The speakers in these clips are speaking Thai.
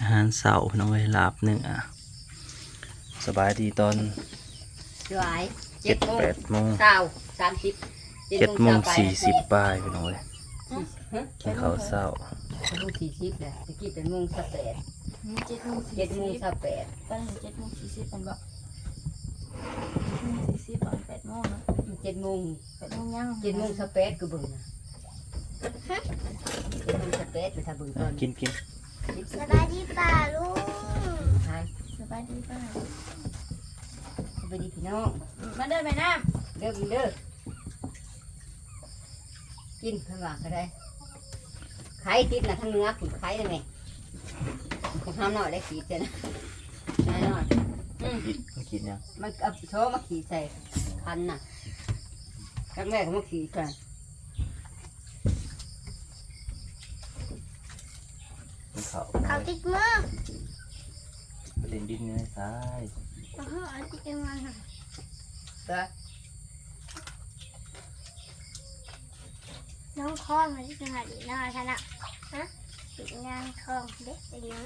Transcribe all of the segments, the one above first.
อาหารเสาร์น้องเอ้ยลาบหนึ่งอะสบายดีตอนสวยเจ็ดโมงแปดโมงเก้าสามสิบเจ็ดโมงเช้าไปสี่สิบป้ายพี่น้องเอ้ยฮะกินข้าวเศร้าเจ็ดโมงสี่สิบเลยตะกี้เป็นโมงสิบแปดเจ็ดโมงสี่เจ็ดโมงสิบสิบแปดตอนนี้เจ็ดโมงสี่สิบเป็นบ่เจ็ดโมงสี่สิบตอนแปดโมงเนาะเจ็ดโมงแปดโมงยังเจ็ดโมงสิบแปดก็เบิ่งนะเจ็ดโมงสิบแปดไปทำเบิ่งตอะอนกินกิน สบายดีป่าลุงสบายดีป่ะสวัสดีพี่น้องมาเดินไปน้เด้อกินเด้อกินข้างหลังก็ได้ไข่ติดนะทั้งเนื้อขุดไข่ได้ไหมจะทำหน่อยได้ขีดเจนะแน่นอนอืมกินกินยังมันเอาโชว์มาขีดใส่คันน่ะครั้งแรกก็มาขีดใส่ กินข้าวเขาติดมือไปเล่นดินเนื้อทรายโอ้โหเอาติดมือเด้อน้องคล้องมาที่จังหวัดอีกน้อยท่านอะฮะติดงานคล้องเด็กเป็นยัง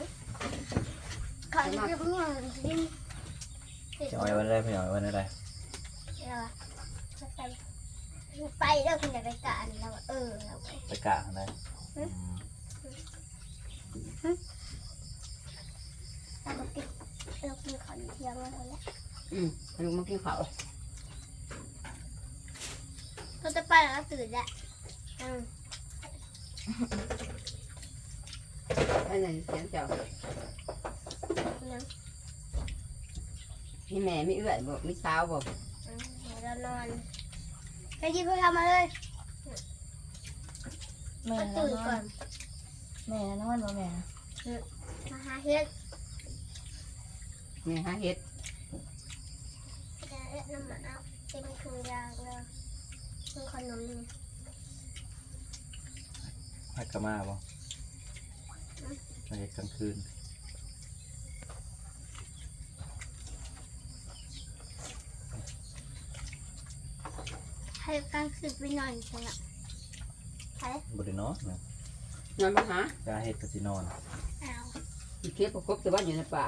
ขอติดมือดิ้นติดจะเอาไว้วันอะไรพี่น้องเอาไว้วันอะไรเดี๋ยวอะไปไปเด้อคุณอยากไปกะอันแล้วเออเราไปไปกะอะไรอืม เราก็ติดเรากินขออยู่เที่ยงแล้วแหละอืมลุงมากินข้าวเราจะไปแล้วตื่นแล้วอืมอันนั้นเสียงเจ้านั่งมีแม่มีเอื้อยบอกมีสาวบอกอืมเดี๋ยวเรานอนไปยิบเพื่อทำมาเลยำแม่ก็นะตื่นนอก่อนน แม่นะนอนบ่แม่นะมาหาเฮ็ดมีหาเห็ดจะเอ็ดน้ำมันเอาเต็มถุงยางเลยมีขนมนี่ให้กะมาบ่มาเฮ็ดกลางคืนให้กลางคืนไปนอนใช่ไหมใช่บ่ได้นอนนะ นอนมาหาจะเฮ็ดก็สินอนเอาอีเทียบประกบแต่ว่าอยู่ในป่า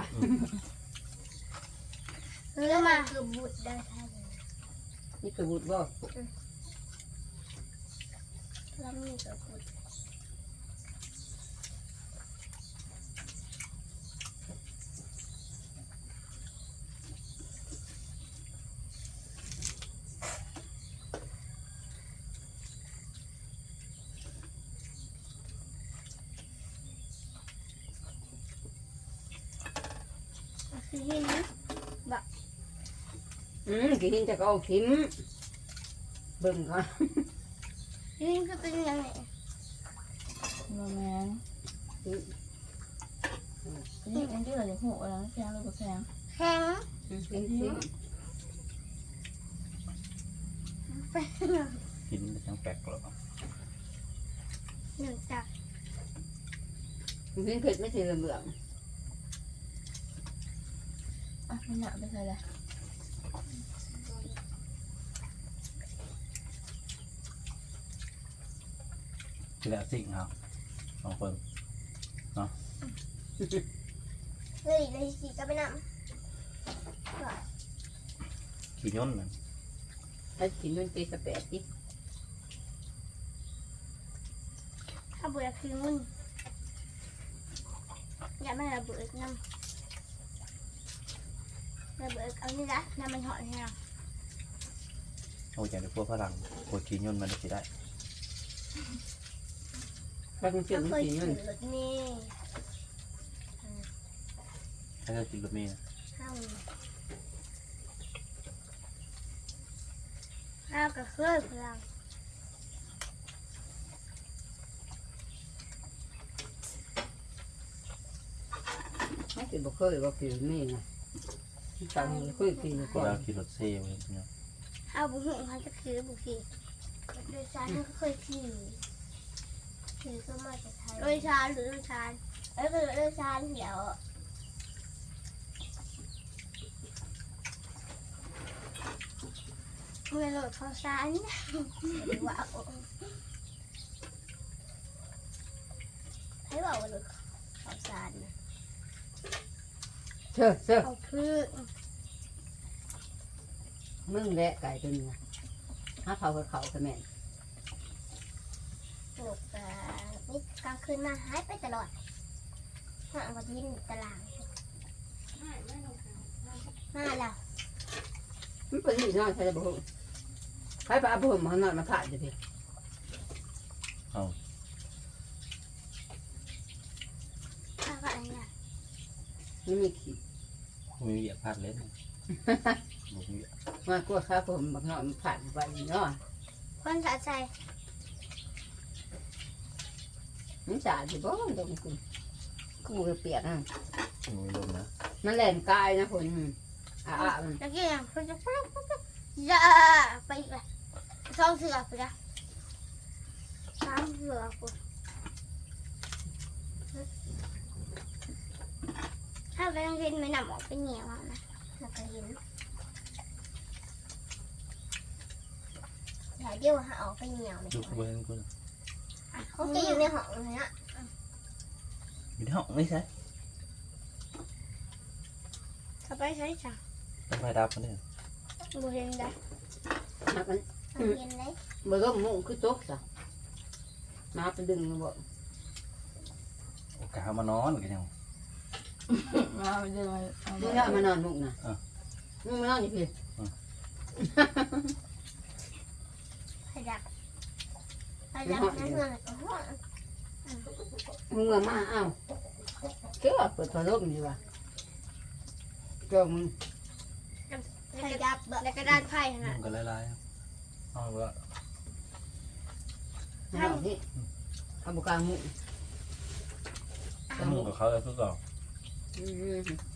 เรื่องมาคือบุตรได้ใช่ไหมนี่คือบุตรบ่แล้วมีกับบุตร คือที่นี้อืมกินจะก็เอาทิมเบิ่งก่อนนี่คือเป็นยังไงบ่แม่นนี่อันที่เราจะหูแล้วแพงหรือบ่แพงแข็งอืมกินทิมเป็นกินจังแปลกหรอกหนึ่งจากกินเผ็ดไม่ใช่เหลือง อะมันหนักไปใส่เลยกินแล้วสิ่งเอาสองคนเฮ้ยเลยสีก็ไปนขี่ย่นมันๆถ้ากินมันเป็นสเปดดิำถ้าเบื่อคือมึงอย่าไม่ระเบิดน้ำ ระเบิดเอานี่ละน้ำมันหอดให้เราเอาอย่างเดียวพวกฝรั่งพวกขี่ย่นมันสิได้ถ้าคุณเชื่อเรามันเคยกินถืมันอรถเมย์ถ้าเรากินรถเมล์นะข้าวข้าวกับเคยพลังไม่กินบ่เคยบ่กินนี่นะ ตังเคยกินพวก่กอนเราขี่รถเซ่ไว้เนาะข้าวบุหุงเขาจะคือบุกีโดยสารเขาก็เคยขี่ขี่เข้ามาจากไทยโดยสารหรือโดยสารเอ้ยคือโดยสารเดี๋ยวเมื่อโหลดข้าวสารว้าวให้บอกว่าโหลดข้าวสารนะ เชื่อเชื่อเอาคือมึงแหละไก่ตัวนี้นะถ้าเขากับเขากับแม่นหนุกอะนี่กลางคืนมาหายไปตลอดห่างกับยินตารางมาแล้วมันเป็นที่นอนใช่ไหมบุ้งใครไปเอาบุ้งมาหน่อยมาผ่านจะพี่ข้าวอะไรเนี่ย ไม่มีขีดมีเหยียบพลาดเล็ดบอกเหยียบมากลัวข้าผมบักหน่อยมันผ่านไปเนาะคนสะใจมันสาดอยู่บ่ตรงกูกูเปียกอะมีลมนะมันแหลมกายนะคนอ่าอ่ามันแล้วก็อย่างคนจะปุ๊บปุ๊บปุ๊บจะไปอีกเลยสองเสือไปละสามเสือกู ถ้าไปโรงเรียนไม่นำออกไปเหนียวเอานะแล้วก็เห็นอย่าเดียวหาออกไปเหนียวเลยดูขบวนกูเขาจะอยู่ในห้องเลยนะมีห้องไม่ใช่เขาไปใช้จ้ะต้องไฟดับกันเนี่ยบูเห็นได้หักมันเห็นเลยเบอร์มุ่งคือโจ๊กซะมาไปดึงมันบ่ โอกาสมานอนกันยัง มาเดินเอามึงเนี่มานอนมุ่งนะอะ มึงมานอนอยู่พี่ขยับขยับนั่นเงินก็ห้องมึงมามาเอ้าเจ้าเปิดพัดลมอยู่ว่ะเจ้ามึงขยับแล้วก็ด้านไพ่นะมันก็ไล่ๆเอาละนอนนี่เอาบุกลางมุ่งมึงกับเขาแล้วทุกดอก อื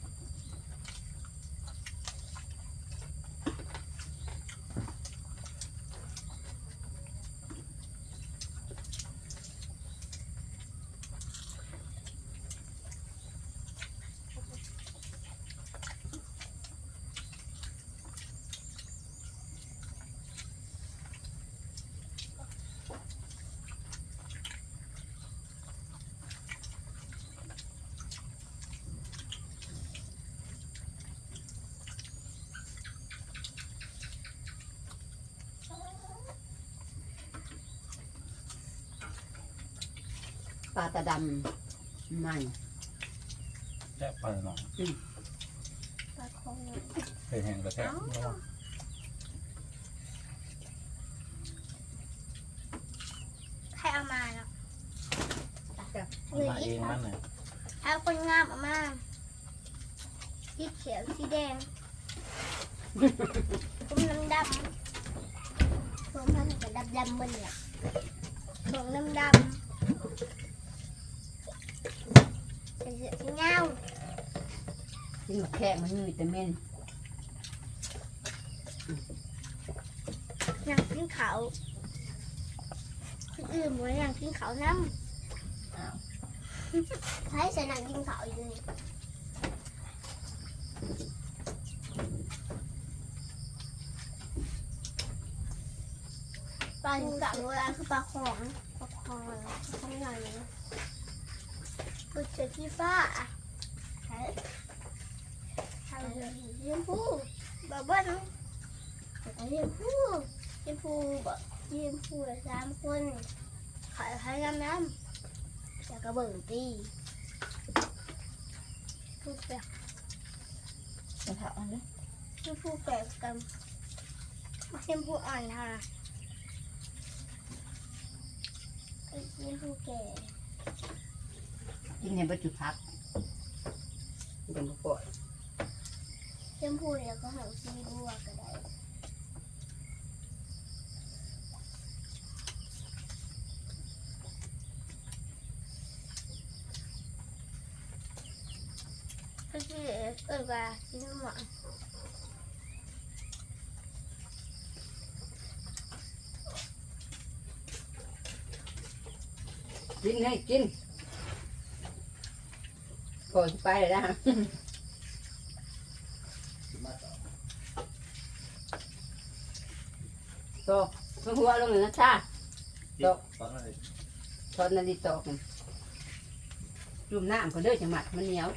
ปลาตาดำมันแจ๊บไปหน่อยประคองเคยแห้งกระแทกใครเอามาเนาะมาเองมันเลยเอาคนงามเอามาสีเขียวสีแดงผมน้ำดำผมมันจะดำดำบนเนี่ยผมน้ำดำเป็นเสือสีเงา กินหมกแค่มันมีวิตามินอย่างขึ้นเขาคนอื่นบอกอย่างขึ้นเขาน้ำใช้ใส่หนังกินเขาอยู่นี่ปลาถึงกับเวลาคือปลาของปลาของปลาของใหญ่กุเจที่ฟ้าใช่ ยิ่งพูบ้าบ้านเลี้ยงผู้เลี้ยงผู้แบบเลี้ยงผู้ละสามคนขายขายน้ำน้ำแล้วก็เบิ่งตีผู้แปลกจะถามอันนี้ผู้ผู้แปลกกันเลี้ยงผู้อ่อนเท่านั้นเลี้ยงผู้แก่กินให้บรรจุพักยังบ่ปล่อย เลี้ยงผู้แล้วก็หางซีบัวก็ได้ก็คือเอิ้นว่าซีน้ำหวานกินให้กินก่อนไปเลยนะ โตมันหัวลงเลยนะชาตอนนั้นตอนนั้นดีตอกจุ่มน้ำก็เด้อจังหมัดมันเหนียว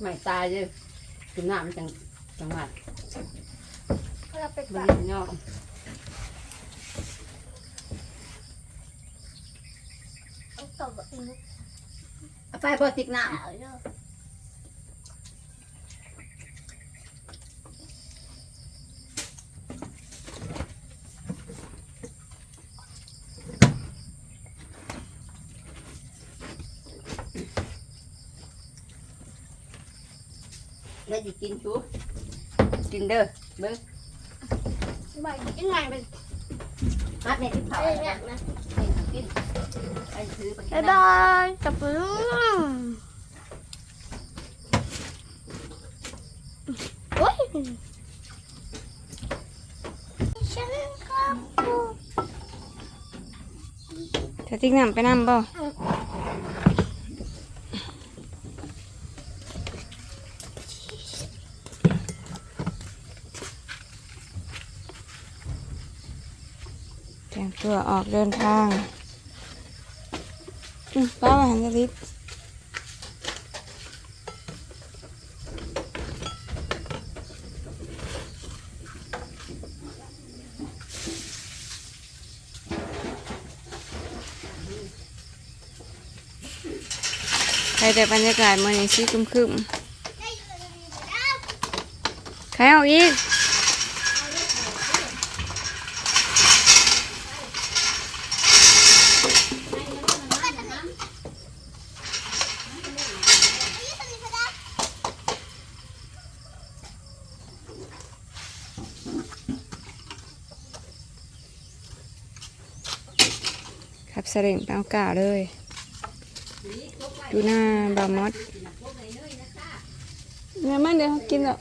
ไม่ตายเลยกินน้ำมันจังจังหวัดเราไปบก่อนริเวณนอกเอาตบอีกเอาไปบอติกน้ขาวเนาะำ แล้วจะกินชูกินเด้อเบิ้งไม่ยังไงเป็นมัดในที่เผาอะไรให้เนี่ยนะกินไปซื้อไปกิบ๊านยน้บายจับมือโอ้ยฉันก็พูดจะติ๊กน้ำไปน้ำบ่เตัวออกเดินทางป้ามาหันสลิปใครแต่บรรยากาศมันนี้สีครึมๆ ใครเอาอีก สร็งไปเอากาเลย ดูหน้าบามอสเนี่ยมันเดี๋ยวเขากินหรอก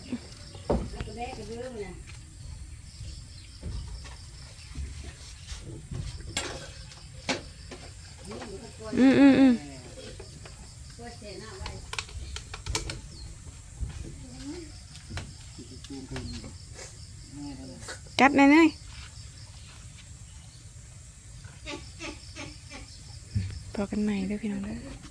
อืมอืมอืมกัดหน่อยหน่อยพอ กันใหม่ด้วยพี่น้องเด้อ